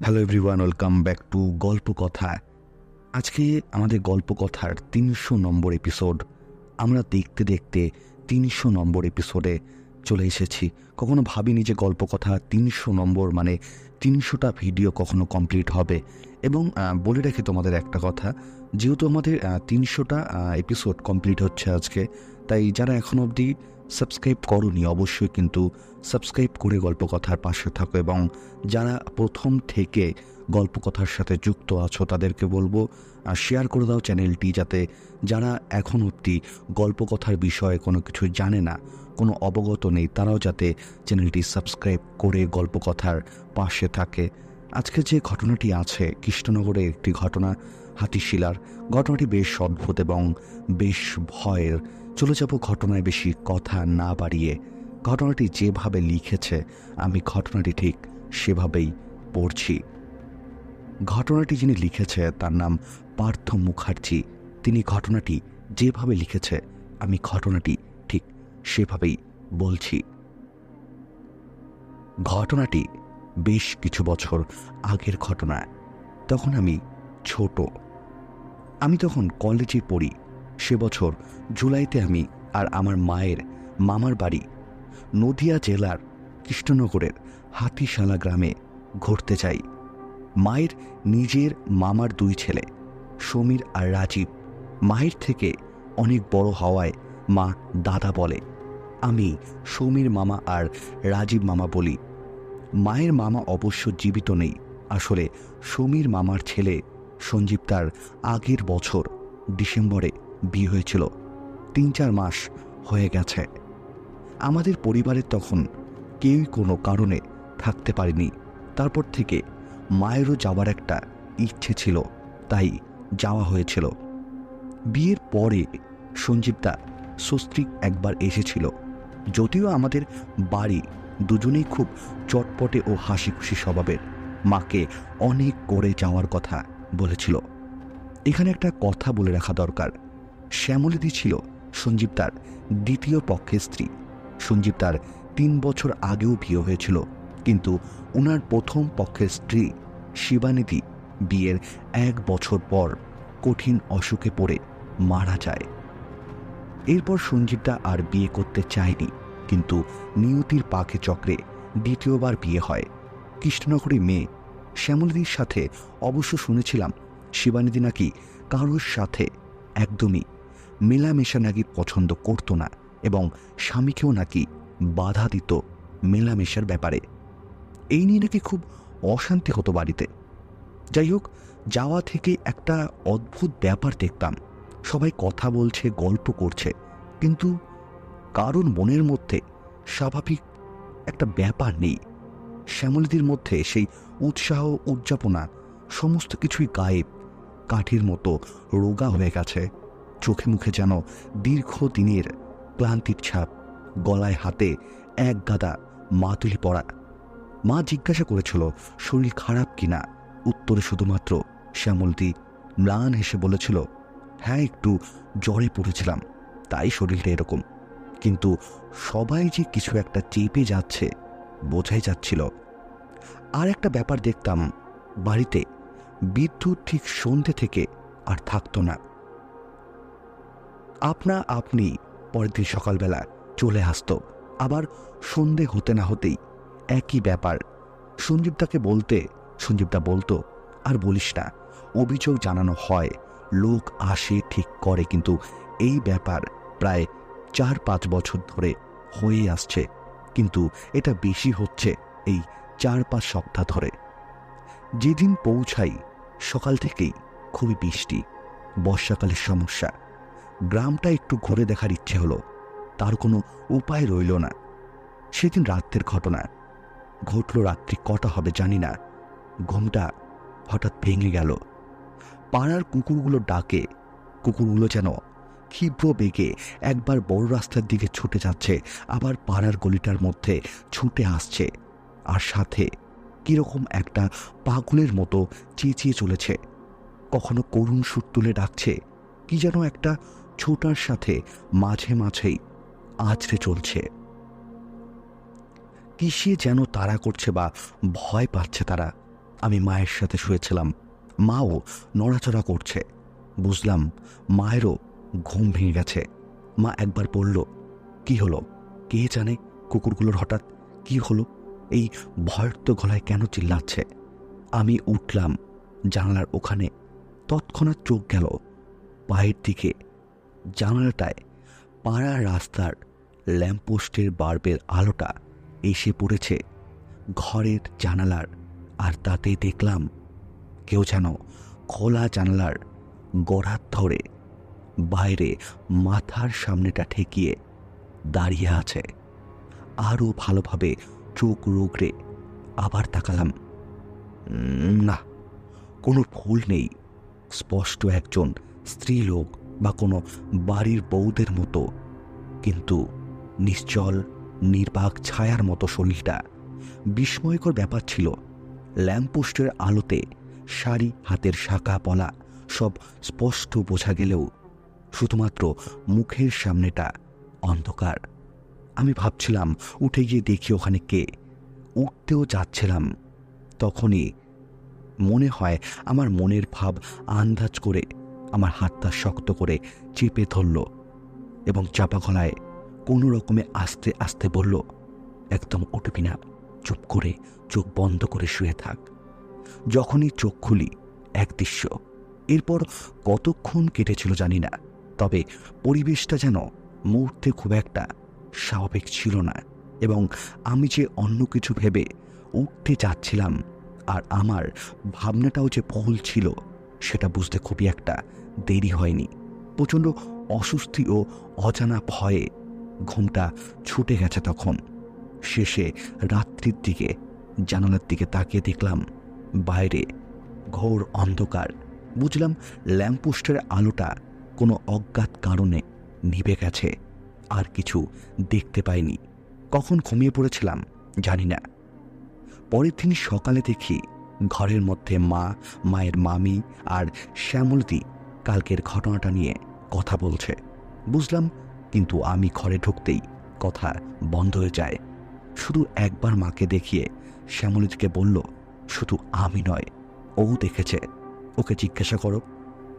Hello everyone welcome back to গল্প কথা আজকে আমাদের গল্প কথার তিনশো নম্বর এপিসোড আমরা দেখতে দেখতে তিনশো নম্বর এপিসোডে চলে এসেছি। কখনো ভাবিনি যে গল্প কথা তিনশো নম্বর মানে তিনশোটা ভিডিও কখনো কমপ্লিট হবে। এবং বলে রাখি তোমাদের একটা কথা, যেহেতু আমাদের তিনশোটা এপিসোড কমপ্লিট হচ্ছে আজকে, তাই যারা এখন অবধি সাবস্ক্রাইব করনি, অবশ্যই কিন্তু সাবস্ক্রাইব করে গল্প কথার পাশে থাকো এবং যারা প্রথম থেকে গল্প কথার সাথে যুক্ত আছো তাদেরকে বলব আর শেয়ার করে দাও চ্যানেলটি যাতে যারা এখন অবধি গল্প কথার বিষয়ে কোনো কিছু জানে না, কোনো অবগত নেই, তারাও যাতে চ্যানেলটি সাবস্ক্রাইব করে গল্প কথার পাশে থাকে। আজকে যে ঘটনাটি আছে, কৃষ্ণনগরে একটি ঘটনা হাতিশিলার। ঘটনাটি বেশ অদ্ভুত এবং বেশ ভয়ের চলে যাব ঘটনায় বেশি কথা না বাড়িয়ে। ঘটনাটি যেভাবে লিখেছে, আমি ঘটনাটি ঠিক সেভাবেই পড়ছি। ঘটনাটি যিনি লিখেছে, তার নাম পার্থ মুখার্জি। তিনি ঘটনাটি যেভাবে লিখেছে, আমি ঘটনাটি ঠিক সেভাবেই বলছি। ঘটনাটি বেশ কিছু বছর আগের ঘটনা। তখন আমি ছোট। আমি তখন কলেজে পড়ি। সে বছর জুলাইতে আমি আর আমার মায়ের, মামার বাড়ি নদিয়া জেলার কৃষ্ণনগরের হাতিশালা গ্রামে ঘুরতে যাই। মায়ের, নিজের মামার দুই ছেলে, সমীর আর রাজীব। মায়ের থেকে অনেক বড় হওয়ায় মা দাদা বলে। আমি সমীর মামা আর রাজীব মামা বলি। মায়ের মামা অবশ্য জীবিত নেই। আসলে সমীর মামার ছেলে সঞ্জীব তার আগের বছর ডিসেম্বরে বিয়ে হয়েছিল। তিন চার মাস হয়ে গেছে। আমাদের পরিবারের তখন কেউই কোনো কারণে থাকতে পারেনি। তারপর থেকে মায়েরও যাওয়ার একটা ইচ্ছে ছিল, তাই যাওয়া হয়েছিল। বিয়ের পরে সঞ্জীবদা সস্ত্রীক একবার এসেছিল। যদিও আমাদের বাড়ি দুজনেই খুব চটপটে ও হাসি খুশি স্বভাবের, মাকে অনেক করে যাওয়ার কথা বলেছিল। এখানে একটা কথা বলে রাখা দরকার। শ্যামলিদি ছিল সঞ্জীব তার দ্বিতীয় পক্ষের স্ত্রী। সঞ্জীব তার তিন বছর আগেও বিয়ে হয়েছিল, কিন্তু ওনার প্রথম পক্ষের স্ত্রী শিবানিধি বিয়ের এক বছর পর কঠিন অসুখে পড়ে মারা যায়। এরপর সঞ্জীবদা আর বিয়ে করতে চায়নি, কিন্তু নিয়তির পাখে চক্রে দ্বিতীয়বার বিয়ে হয়। কৃষ্ণনগরী মেয়ে শ্যামলিদির সাথে অবশ্য শুনেছিলাম শিবানিধি নাকি কারোর সাথে একদমই মেলামেশা নাকি পছন্দ করতো না এবং স্বামীকেও নাকি বাধা দিত মেলামেশার ব্যাপারে। এই নিয়ে নাকি খুব অশান্তি হতো বাড়িতে। যাই হোক, যাওয়া থেকে একটা অদ্ভুত ব্যাপার দেখতাম। সবাই কথা বলছে, গল্প করছে, কিন্তু কারোর মনের মধ্যে স্বাভাবিক একটা ব্যাপার নেই। শ্যামলিদির মধ্যে সেই উৎসাহ, উদযাপনা, সমস্ত কিছুই গায়েব, কাঠির মতো রোগা হয়ে গেছে। চোখে মুখে যেন দীর্ঘ দিনের ক্লান্তির ছাপ গলায় হাতে এক গাদা মাতুলি পড়া। মা জিজ্ঞাসা করেছিল, শরীর খারাপ কিনা উত্তরে শুধুমাত্র শ্যামলদি ম্লান হেসে বলেছিল হ্যাঁ একটু জ্বরে পড়েছিলাম, তাই শরীরটা এরকম। কিন্তু সবাই যে কিছু একটা চেপে যাচ্ছে, বোঝাই যাচ্ছিল। আর একটা ব্যাপার দেখতাম, বাড়িতে বিদ্যুৎ ঠিক সন্ধে থেকে আর থাকতো না। আপনা আপনি পরের দিন সকালবেলা চলে আসতো। আবার সন্ধে হতে না হতেই একই ব্যাপার। সঞ্জীবদাকে বলতে, সঞ্জীবদা বলতো, আর বলিস না, অভিযোগ জানানো হয়, লোক আসে ঠিক করে, কিন্তু এই ব্যাপার প্রায় চার পাঁচ বছর ধরে হয়ে আসছে, কিন্তু এটা বেশি হচ্ছে এই চার পাঁচ সপ্তাহ ধরে। যেদিন পৌঁছাই সকাল থেকেই খুবই বৃষ্টি, বর্ষাকালের সমস্যা গ্রামটা একটু ঘুরে দেখার ইচ্ছে হলো। তার কোনো উপায় রইল না। সেদিন রাত্রের ঘটনা। ঘটল রাত্রি কটা হবে জানি না। ঘুমটা হঠাৎ ভেঙে গেল। পাড়ার কুকুরগুলো ডাকে। কুকুরগুলো যেন ক্ষিপ্র বেগে একবার বড় রাস্তার দিকে ছুটে যাচ্ছে, আবার পাড়ার গলিটার মধ্যে ছুটে আসছে। আর সাথে কীরকম একটা পাগলের মতো চেঁচিয়ে চলেছে। কখনো করুণ সুর তুলে ডাকছে। কি যেন একটা ছোটার সাথে মাঝে মাঝেই আছড়ে চলছে। কিসে যেন তাড়া করছে বা ভয় পাচ্ছে তারা। আমি মায়ের সাথে শুয়েছিলাম। মাও নড়াচড়া করছে। বুঝলাম মায়েরও ঘুম ভেঙে গেছে। মা একবার বলল, কি হলো? কে জানে কুকুরগুলোর হঠাৎ কি হলো? এই ভয়র্ত গলায় কেন চিল্লাচ্ছে? আমি উঠলাম। জানালার ওখানে তৎক্ষণাৎ চোখ গেল। পায়ের দিকে জানালাটায় পাড়া রাস্তার ল্যাম্পপোস্টের বার্বের আলোটা এসে পড়েছে ঘরের জানালার। আর তাতে দেখলাম কেউ যেন খোলা জানালার গড়ার ধরে বাইরে মাথার সামনেটা ঠেকিয়ে দাঁড়িয়ে আছে। আরও ভালোভাবে চোখ রোগড়ে আবার তাকালাম। না, কোনো ভুল নেই। স্পষ্ট একজন স্ত্রীলোক বা কোনো বাড়ির বউদের মতো। কিন্তু নিশ্চল, নির্বাক ছায়ার মতো শরীরটা। বিস্ময়কর ব্যাপার ছিল, ল্যাম্পপোস্টের আলোতে শাড়ি, হাতের শাখা, পলা সব স্পষ্ট বোঝা গেলেও শুধুমাত্র মুখের সামনেটা অন্ধকার। আমি ভাবছিলাম, উঠে গিয়ে দেখি ওখানে কে। উঠতেও যাচ্ছিলাম। তখনই মনে হয়, আমার মনের ভাব আন্দাজ করে আমার হাতটা শক্ত করে চেপে ধরল এবং চাপা গলায় কোনো রকমে আস্তে আস্তে বলল, একদম উঠবি না, চুপ করে চোখ বন্ধ করে শুয়ে থাক। যখনই চোখ খুলি, এক দৃশ্য। এরপর কতক্ষণ কেটেছিল জানি না, তবে পরিবেশটা যেন মুহূর্তে খুব একটা স্বাভাবিক ছিল না এবং আমি যে অন্য কিছু ভেবে উঠতে যাচ্ছিলাম আর আমার ভাবনাটাও যে ভুল ছিল সেটা বুঝতে খুবই একটা দেরি হয়নি। প্রচণ্ড অস্বস্তি ও অজানা ভয়ে ঘুমটা ছুটে গেছে তখন। শেষে রাত্রির দিকে জানালার দিকে তাকিয়ে দেখলাম, বাইরে ঘোর অন্ধকার। বুঝলাম ল্যাম্পপোস্টের আলোটা কোনো অজ্ঞাত কারণে নিভে গেছে, আর কিছু দেখতে পাইনি। কখন ঘুমিয়ে পড়েছিলাম জানি না। পরের দিন সকালে দেখি ঘরের মধ্যে মা, মায়ের মামি আর শ্যামলদি কালকের ঘটনাটা নিয়ে কথা বলছে। বুঝলাম, কিন্তু আমি ঘরে ঢুকতেই কথা বন্ধ হয়ে যায়। শুধু একবার মাকে দেখিয়ে শ্যামলীদিকে বলল, শুধু আমি নয়, ও দেখেছে। ওকে জিজ্ঞাসা করো।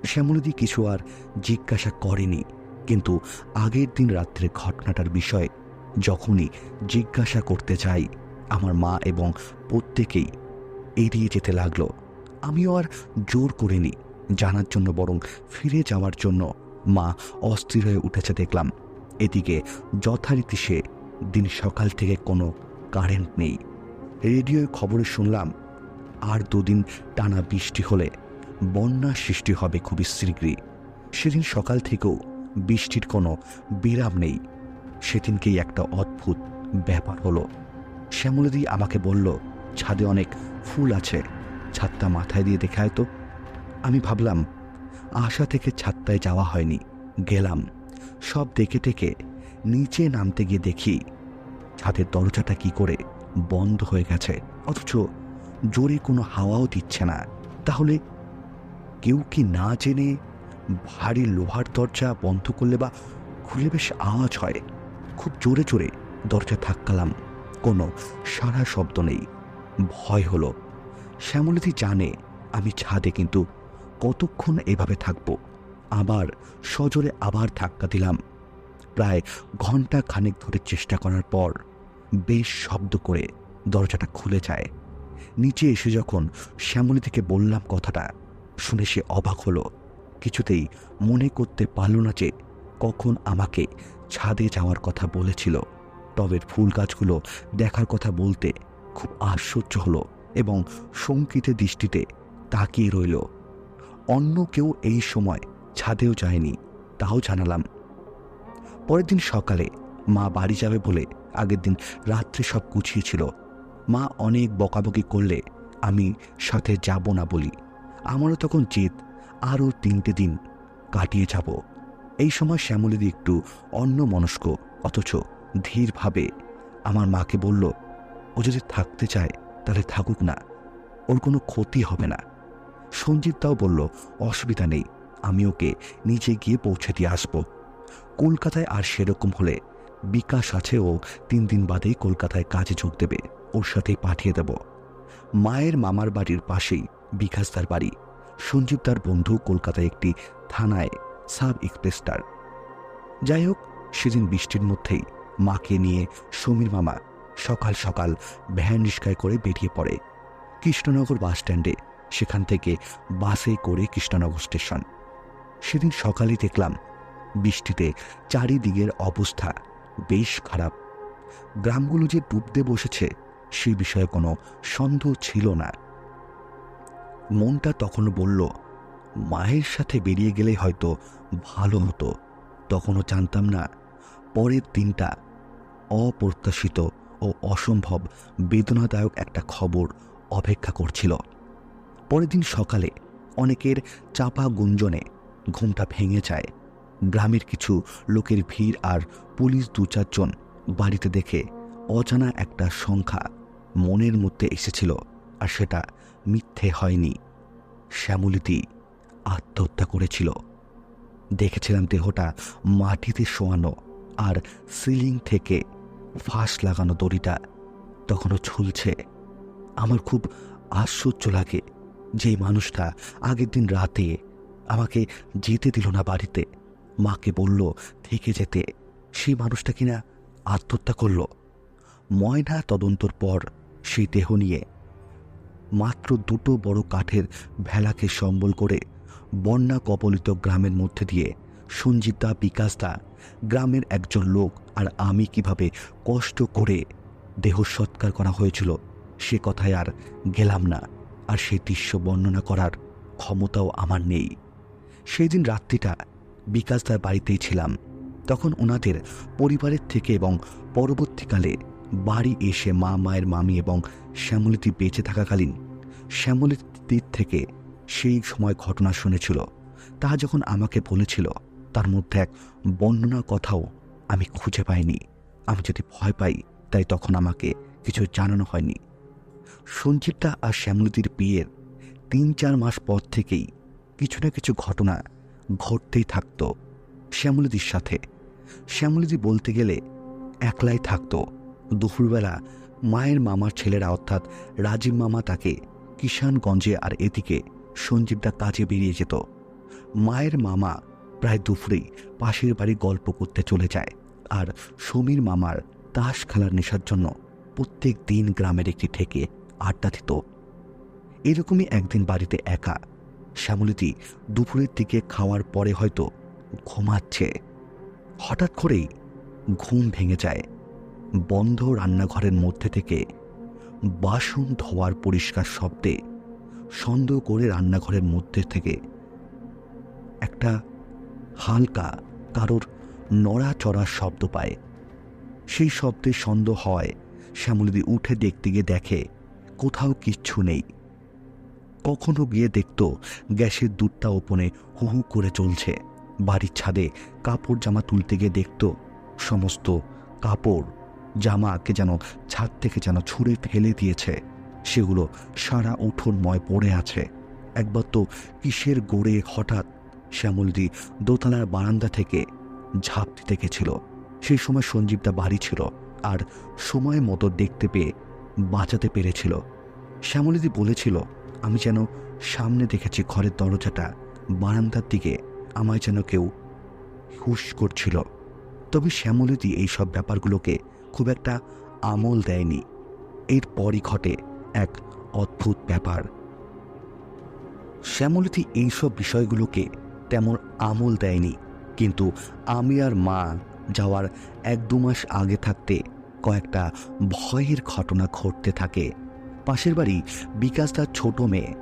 শ্যামলীদি কিছু আর জিজ্ঞাসা করেনি, কিন্তু আগের দিন রাত্রে ঘটনাটার বিষয়ে যখনই জিজ্ঞাসা করতে চাই আমার মা এবং প্রত্যেকেই এড়িয়ে যেতে লাগল। আমিও আর জোর করিনি জানার জন্য, বরং ফিরে যাওয়ার জন্য মা অস্থির হয়ে উঠেছে দেখলাম। এদিকে যথারীতি সে দিন সকাল থেকে কোনো কারেন্ট নেই। রেডিওয় খবরে শুনলাম, আর দুদিন টানা বৃষ্টি হলে বন্যার সৃষ্টি হবে খুবই শীঘ্রই। সেদিন সকাল থেকেও বৃষ্টির কোনো বিরাম নেই। সেদিনকেই একটা অদ্ভুত ব্যাপার হলো। শ্যামলদি আমাকে বলল, ছাদে অনেক ফুল আছে, ছাদটা মাথায় দিয়ে দেখায় তো। আমি ভাবলাম, আশা থেকে ছাদটায় যাওয়া হয়নি, গেলাম। সব দেখে টেকে নিচে নামতে গিয়ে দেখি, ছাদের দরজাটা কি করে বন্ধ হয়ে গেছে। অথচ জোরে কোনো হাওয়াও দিচ্ছে না। তাহলে কেউ কি না জেনে ভারী লোহার দরজা বন্ধ করলে বা খুলে বেশ আওয়াজ হয়। খুব জোরে জোরে দরজা ধাক্কালাম। কোনো সারা শব্দ নেই। ভয় হলো। শ্যামলিদি জানে আমি ছাদে কিন্তু কতক্ষণ এভাবে থাকব। আবার সজোরে আবার ধাক্কা দিলাম। প্রায় ঘণ্টা খানেক ধরে চেষ্টা করার পর বেশ শব্দ করে দরজাটা খুলে যায়। নিচে এসে যখন শ্যামলী থেকে বললাম কথাটা, শুনে সে অবাক হলো। কিছুতেই মনে করতে পারল না যে কখন আমাকে ছাদে যাওয়ার কথা বলেছিল। টবের ফুল গাছগুলো দেখার কথা বলতে খুব আশ্চর্য হলো এবং শঙ্কিত দৃষ্টিতে তাকিয়ে রইল। অন্য কেউ এই সময় ছাদেও যায়নি, তাও জানালাম। পরের দিন সকালে মা বাড়ি যাবে বলে আগের দিন রাত্রে সব গুছিয়েছিল মা অনেক বকাবকি করলে আমি সাথে যাব না বলি। আমারও তখন জিত আরও তিনটে দিন কাটিয়ে যাব। এই সময় শ্যামলিদি একটু অন্য মনস্ক অথচ ধীরভাবে আমার মাকে বলল যদি থাকতে চায়, তাহলে থাকুক না। ওর কোনো ক্ষতি হবে না। সঞ্জীব তাও বলল, অসুবিধা নেই, আমি ওকে নিচে গিয়ে পৌঁছে দিয়ে আসব। কলকাতায় আর সেরকম হলে বিকাশ আছে ও তিন দিন বাদেই কলকাতায় কাজে যোগ দেবে, ওর সাথেই পাঠিয়ে দেব। মায়ের মামার বাড়ির পাশেই বিকাশদার বাড়ি। সঞ্জীব তার বন্ধু কলকাতায় একটি থানায় সাব ইন্সপেক্টর। যাই হোক, সেদিন বৃষ্টির মধ্যেই মাকে নিয়ে সমীর মামা সকাল সকাল ভ্যান রিস্কায় করে বেরিয়ে পড়ে কৃষ্ণনগর বাস স্ট্যান্ডে, সেখান থেকে বাসে করে কৃষ্ণনগর স্টেশন। সেদিন সকালে দেখলাম বৃষ্টিতে চারিদিকের অবস্থা বেশ খারাপ। গ্রামগুলো যে ডুবতে বসেছে সে বিষয়ে কোনো সন্দেহ ছিল না। মনটা তখন বলল, মায়ের সাথে বেরিয়ে গেলে হয়তো ভালো হতো। তখনও জানতাম না, পরের দিনটা অপ্রত্যাশিত ও অসম্ভব বেদনাদায়ক একটা খবর অপেক্ষা করছিল। পরের দিন সকালে অনেকের চাপা গুঞ্জনে ঘুমটা ভেঙে যায়। গ্রামের কিছু লোকের ভিড় আর পুলিশ দু চারজন বাড়িতে দেখে অজানা একটা সংখ্যা মনের মধ্যে এসেছিল আর সেটা মিথ্যে হয়নি। শ্যামলিতি আত্মহত্যা করেছিল। দেখেছিলাম দেহটা মাটিতে শোয়ানো আর সিলিং থেকে ফাঁস লাগানো দড়িটা তখনও ঝুলছে আমার খুব আশ্চর্য লাগে যে মানুষটা আগের দিন রাতে আমাকে যেতে দিল না বাড়িতে। মাকে বলল, থেকে যেতে। সেই মানুষটা কিনা আত্মহত্যা করল। ময়না তদন্তর পর সেই দেহ নিয়ে মাত্র দুটো বড় কাঠের ভেলাকে সম্বল করে বন্যা কবলিত গ্রামের মধ্যে দিয়ে সঞ্জিতা বিকাশদা গ্রামের একজন লোক আর আমি কীভাবে কষ্ট করে দেহ সৎকার করা হয়েছিল, সে কথায় আর গেলাম না। আর সেই দৃশ্য বর্ণনা করার ক্ষমতাও আমার নেই। সেই দিন রাত্রিটা বিকাশদার বাড়িতেই ছিলাম। তখন ওনাদের পরিবারের থেকে এবং পরবর্তীকালে বাড়ি এসে মা, মায়ের মামি এবং শ্যামলিতি বেঁচে থাকাকালীন শ্যামলিতির থেকে সেই সময় ঘটনা শুনেছিল। তা যখন আমাকে বলেছিল, তার মধ্যে এক বর্ণনা কথাও আমি খুঁজে পাইনি। আমি যদি ভয় পাই, তাই তখন আমাকে কিছু জানানো হয়নি। সঞ্জীবটা আর শ্যামলিতির বিয়ের তিন চার মাস পর থেকেই কিছু না কিছু ঘটনা ঘটতেই থাকতো শ্যামলিদির সাথে। শ্যামলিদি বলতে গেলে একলাই থাকতো। দুপুরবেলা মায়ের মামার ছেলেরা অর্থাৎ রাজীব মামা তাকে কিষানগঞ্জে আর এদিকে সঞ্জীবদা কাজে বেরিয়ে যেত। মায়ের মামা প্রায় দুপুরেই পাশের বাড়ি গল্প করতে চলে যায় আর সমীর মামার তাস খেলার নেশার জন্য প্রত্যেক দিন গ্রামের একটি ঠেকে আড্ডা দিত। এরকমই একদিন বাড়িতে একা। শ্যামলিতি দুপুরের দিকে খাওয়ার পরে হয়তো ঘুমাচ্ছে। হঠাৎ করেই ঘুম ভেঙে যায়। বন্ধ রান্নাঘরের মধ্যে থেকে বাসন ধোয়ার পরিষ্কার শব্দে সন্দেহ করে রান্নাঘরের মধ্যে থেকে একটা হালকা, কারোর নড়াচড়ার শব্দ পায়। সেই শব্দে সন্দেহ হয়, শ্যামলিদি উঠে দেখতে গিয়ে দেখে, কোথাও কিচ্ছু নেই। কখনো গিয়ে দেখত, গ্যাসের দুধটা ওপনে হু হু করে চলছে বাড়ির ছাদে কাপড় জামা তুলতে গিয়ে দেখত, সমস্ত কাপড়, জামাকে যেন ছাদ থেকে যেন ছুঁড়ে ফেলে দিয়েছে। সেগুলো সারা উঠোনময় পড়ে আছে। একবার তো কিসের গোড়ে হঠাৎ শ্যামলদি দোতলার বারান্দা থেকে ঝাঁপ দিতে গেছিল। সেই সময় সঞ্জীবদা বাড়ি ছিল আর সময় মতো দেখতে পেয়ে বাঁচাতে পেরেছিল। শ্যামলিদি বলেছিল, আমি যেন সামনে দেখেছি ঘরের দরজাটা, বারান্দার দিকে আমায় যেন কেউ হুশ করছিল। তবে শ্যামলিদি এইসব ব্যাপারগুলোকে খুব একটা আমল দেয়নি। এরপরই ঘটে এক অদ্ভুত ব্যাপার। শ্যামলিতি এইসব বিষয়গুলোকে তেমন আমল দেয়নি। কিন্তু আমি আর মা যাওয়ার এক দু মাস আগে থাকতে কয়েকটা ভয়ের ঘটনা ঘটতে থাকে। পাশের বাড়ি বিকাশদার ছোট মেয়ে।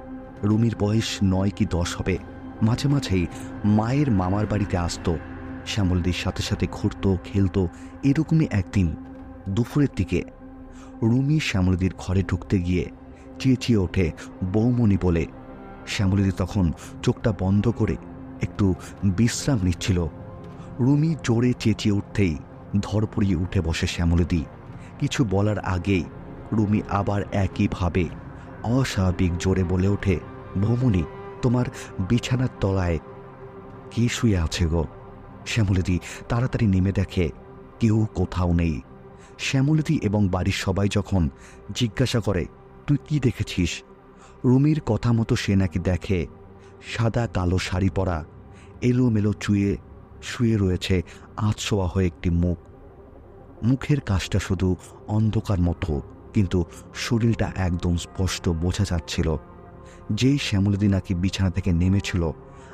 রুমির বয়স নয় কি দশ হবে। মাঝে মাঝেই মায়ের মামার বাড়িতে আসতো। শ্যামলদির সাথে সাথে ঘুরতো, খেলতো, এরকমই একদিন দুপুরের দিকে রুমি শ্যামলদির ঘরে ঢুকতে গিয়ে চেঁচিয়ে ওঠে বৌমণি বলে। শ্যামলদি তখন চোখটা বন্ধ করে একটু বিশ্রাম নিচ্ছিল। রুমি জোরে চেঁচিয়ে উঠতেই ধরপড়িয়ে উঠে বসে শ্যামলদি। কিছু বলার আগেই রুমি আবার একইভাবে অস্বাভাবিক জোরে বলে ওঠে ভৌমনি তোমার বিছানার তলায় কি শুয়ে আছে গো? শ্যামলদি তাড়াতাড়ি নেমে দেখে কেউ কোথাও নেই। শ্যামলদি এবং বাড়ির সবাই যখন জিজ্ঞাসা করে, তুই কি দেখেছিস? রুমির কথা মতো সে নাকি দেখে সাদা কালো শাড়ি পরা, এলোমেলো চুয়ে শুয়ে রয়েছে আতশোয়া হয়ে একটি মুখ। মুখের কাজটা শুধু অন্ধকার মতো, কিন্তু শরীরটা একদম স্পষ্ট বোঝা যাচ্ছিল। যেই শ্যামলদি নাকি বিছানা থেকে নেমেছিল,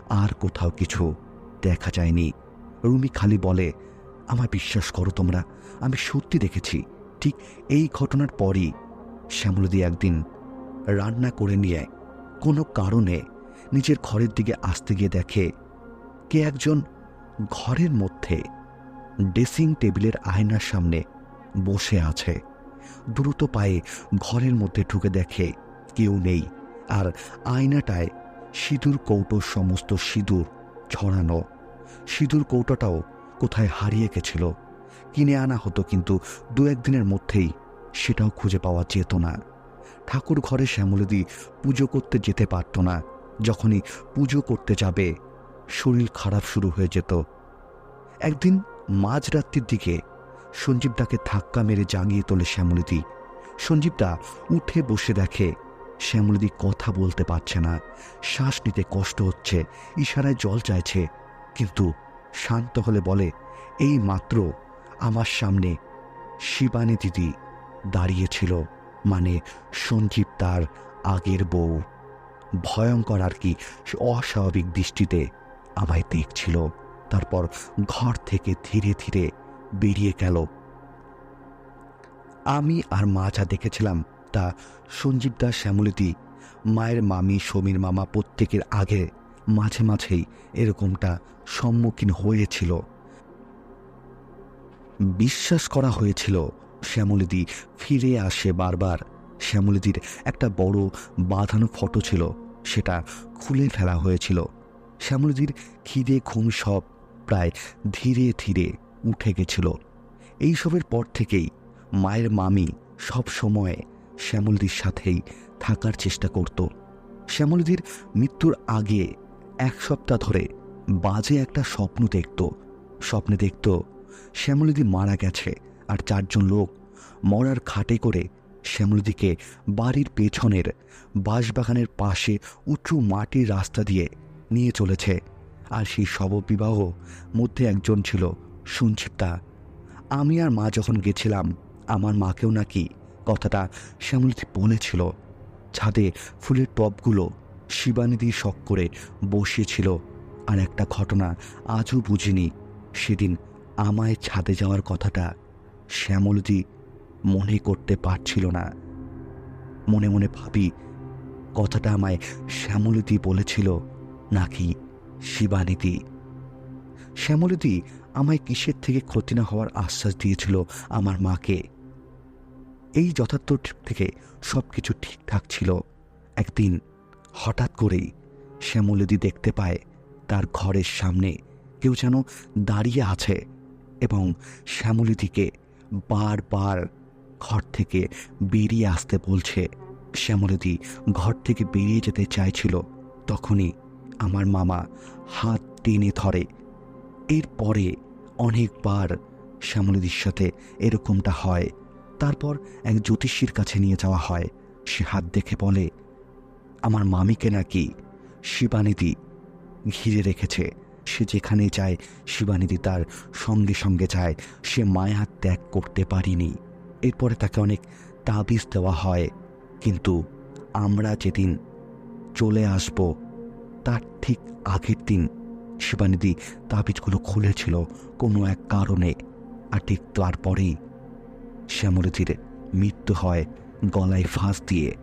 আর কোথাও কিছু দেখা যায়নি। রুমি খালি বলে আমার বিশ্বাস করো তোমরা, আমি সত্যি দেখেছি। ঠিক এই ঘটনার পরই শ্যামলদি একদিন রান্না করে নিয়ে কোনো কারণে নিজের ঘরের দিকে আসতে গিয়ে দেখে কে একজন ঘরের মধ্যে ড্রেসিং টেবিলের আয়নার সামনে বসে আছে। দ্রুত পায়ে ঘরের মধ্যে ঢুকে দেখে কেউ নেই আর আয়নাটায় সিঁদুর কৌটোর সমস্ত সিঁদুর ছড়ানো। সিঁদুর কৌটোটাও কোথায় হারিয়ে গেছিল, কিনে আনা হতো কিন্তু দু একদিনের মধ্যেই সেটাও খুঁজে পাওয়া যেত না। ঠাকুর ঘরে শ্যামলদি পুজো করতে যেতে পারত না। যখনই পুজো করতে যাবে, শরীর খারাপ শুরু হয়ে যেত। একদিন মাঝরাত্রির দিকে সঞ্জীবদাকে ধাক্কা মেরে জাগিয়ে তোলে শ্যামলিদি। সঞ্জীবদা উঠে বসে দেখে, শ্যামলিদি কথা বলতে পারছে না। শ্বাস নিতে কষ্ট হচ্ছে, ইশারায় জল চাইছে, কিন্তু শান্ত হলে বলে, এই মাত্র আমার সামনে শিবানী দিদি দাঁড়িয়েছিল মানে সঞ্জীব তার আগের বউ। ভয়ঙ্কর আর কি অস্বাভাবিক দৃষ্টিতে আমায় দেখছিল। তারপর ঘর থেকে ধীরে ধীরে বেরিয়ে গেল। আমি আর মা যা দেখেছিলাম তা সঞ্জীব দাস, শ্যামলিতি, মায়ের মামি, সমীর মামা প্রত্যেকের আগে মাঝে মাঝেই এরকমটা সম্মুখীন হয়েছিল। বিশ্বাস করা হয়েছিল শ্যামলিদি ফিরে আসে বারবার। শ্যামলিদির একটা বড় বাঁধানো ফটো ছিল, সেটা খুলে ফেলা হয়েছিল। শ্যামলিদির খিদে ঘুম সব প্রায় ধীরে ধীরে উঠে গেছিল। এইসবের পর থেকেই মায়ের মামি সব সময় শ্যামলদির সাথেই থাকার চেষ্টা করত। শ্যামলদির মৃত্যুর আগে এক সপ্তাহ ধরে বাজে একটা স্বপ্ন দেখত। স্বপ্নে দেখত শ্যামলদি মারা গেছে আর চারজন লোক মরার খাটে করে শ্যামলদিকে বাড়ির পেছনের বাঁশবাগানের পাশে উঁচু মাটির রাস্তা দিয়ে নিয়ে চলেছে। আর সেই শববিবাহ মধ্যে একজন ছিল সঞ্চিপ্তা আমি আর মা যখন গেছিলাম, আমার মাকেও নাকি কথাটা শ্যামলদি বলেছিল। ছাদে ফুলের টবগুলো শিবানিধি শখ করে বসিয়েছিল। আর একটা ঘটনা আজও বুঝিনি। সেদিন আমায় ছাদে যাওয়ার কথাটা শ্যামলজি মনে করতে পারছিল না। মনে মনে ভাবি, কথাটা আমায় শ্যামলতি বলেছিল নাকি শিবানীতি। শ্যামলতি আমায় কিসের থেকে ক্ষতি না হওয়ার আশ্বাস দিয়েছিল আমার মাকে। এই যথার্থ থেকে সব কিছু ঠিকঠাক ছিল। একদিন হঠাৎ করেই শ্যামলদি দেখতে পায় তার ঘরের সামনে কেউ যেন দাঁড়িয়ে আছে এবং শ্যামলিদিকে বারবার ঘর থেকে বেরিয়ে আসতে বলছে। শ্যামলিদি ঘর থেকে বেরিয়ে যেতে চাইছিল। তখনই আমার মামা হাত টেনে ধরে। এরপরে অনেকবার শ্যামলিদির সাথে এরকমটা হয়। তারপর এক জ্যোতিষীর কাছে নিয়ে যাওয়া হয়। সে হাত দেখে বলে, আমার মামিকে নাকি শিবানিধি ঘিরে রেখেছে। সে যেখানে যায় শিবানিধি তার সঙ্গে সঙ্গে যায়। সে মায়া ত্যাগ করতে পারিনি। এরপরে তাকে অনেক তাবিজ দেওয়া হয়। কিন্তু আমরা যেদিন চলে আসব, তার ঠিক আগের দিন শিবানিধি তাবিজগুলো খুলেছিল কোনো এক কারণে। আর ঠিক তারপরেই শ্যামলতির মৃত্যু হয় গলায় ফাঁস দিয়ে।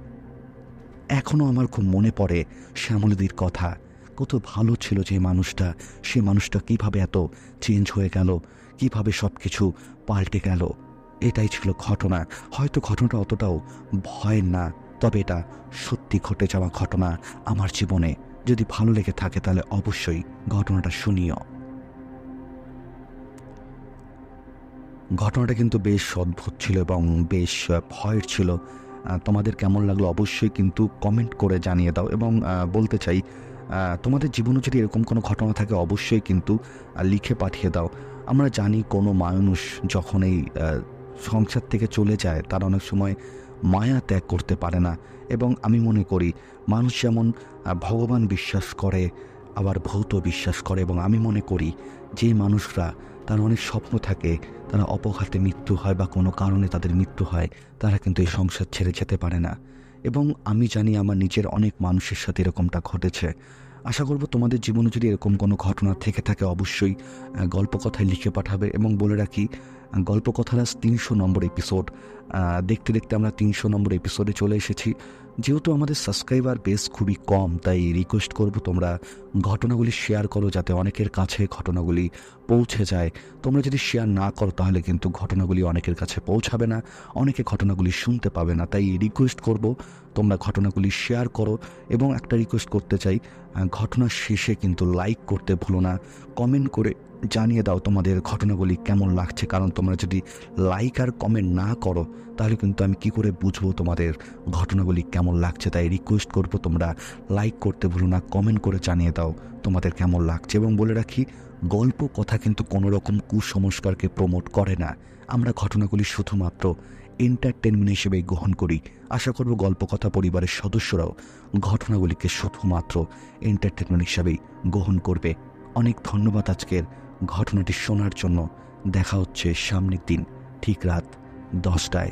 এখনও আমার খুব মনে পড়ে শ্যামলদির কথা। কত ভালো ছিল যে মানুষটা, সে মানুষটা কীভাবে এত চেঞ্জ হয়ে গেল, কীভাবে সব কিছু পাল্টে গেল। এটাই ছিল ঘটনা। হয়তো ঘটনাটা অতটাও ভয়ের না, তবে এটা সত্যি ঘটে যাওয়া ঘটনা আমার জীবনে। যদি ভালো লেগে থাকে তাহলে অবশ্যই ঘটনাটা শুনিও। ঘটনাটা কিন্তু বেশ অদ্ভুত ছিল এবং বেশ ভয়ের ছিল। তোমাদের কেমন লাগল অবশ্যই কিন্তু কমেন্ট করে জানিয়ে দাও এবং বলতে চাই তোমাদের জীবনে যদি এরকম কোনো ঘটনা থাকে অবশ্যই কিন্তু লিখে পাঠিয়ে দাও। আমরা জানি কোনো মানুষ যখন এই সংসার থেকে চলে যায়, তার অনেক সময় মায়া ত্যাগ করতে পারে না। এবং আমি মনে করি, মানুষ যেমন ভগবান বিশ্বাস করে, আবার ভৌত বিশ্বাস করে, এবং আমি মনে করি, যে মানুষরা, তার অনেক স্বপ্ন থাকে, তারা অপঘাতে মৃত্যু হয় বা কোনো কারণে তাদের মৃত্যু হয়, তারা কিন্তু এই সংসার ছেড়ে যেতে পারে না। এবং আমি জানি, আমার নিজের অনেক মানুষের সাথে এরকমটা ঘটেছে। আশা করব তোমাদের জীবনে যদি এরকম কোনো ঘটনা থেকে থাকে, অবশ্যই গল্পকথায় গল্প কথায় লিখে পাঠাবে এবং বলে রাখি গল্প কথার তিনশো নম্বর এপিসোড দেখতে দেখতে আমরা তিনশো নম্বর এপিসোডে চলে এসেছি। যেহেতু আমাদের সাবস্ক্রাইবার বেস খুবই কম তাই রিকোয়েস্ট করব তোমরা ঘটনাগুলি শেয়ার করো যাতে অনেকের কাছে ঘটনাগুলি পৌঁছে যায়। তোমরা যদি শেয়ার না করো তাহলে কিন্তু ঘটনাগুলি অনেকের কাছে পৌঁছাবে না অনেকে ঘটনাগুলি শুনতে পাবে না। তাই রিকোয়েস্ট করব তোমরা ঘটনাগুলি শেয়ার করো এবং একটা রিকোয়েস্ট করতে চাই আহ, ঘটনার শেষে কিন্তু লাইক করতে ভুলো না কমেন্ট করে জানিয়ে দাও তোমাদের ঘটনাগুলি কেমন লাগছে, কারণ তোমরা যদি লাইক আর কমেন্ট না করো, তাহলে কিন্তু আমি কি করে বুঝব তোমাদের ঘটনাগুলি কেমন লাগছে? তাই রিকোয়েস্ট করব তোমরা লাইক করতে ভুলো না কমেন্ট করে জানিয়ে দাও তোমাদের কেমন লাগছে। এবং বলে রাখি, গল্প কথা কিন্তু কোনো রকম কুসংস্কারকে প্রমোট করে না। আমরা ঘটনাগুলি শুধুমাত্র এন্টারটেনমেন্ট হিসেবে গ্রহণ করি। আশা করব গল্প কথা পরিবারের সদস্যরাও ঘটনাগুলিকে শুধুমাত্র এন্টারটেনমেন্ট হিসাবেই গ্রহণ করবে। অনেক ধন্যবাদ আজকের ঘটনাটি শোনার জন্য দেখা হচ্ছে সামনের দিন ঠিক রাত দশটায়।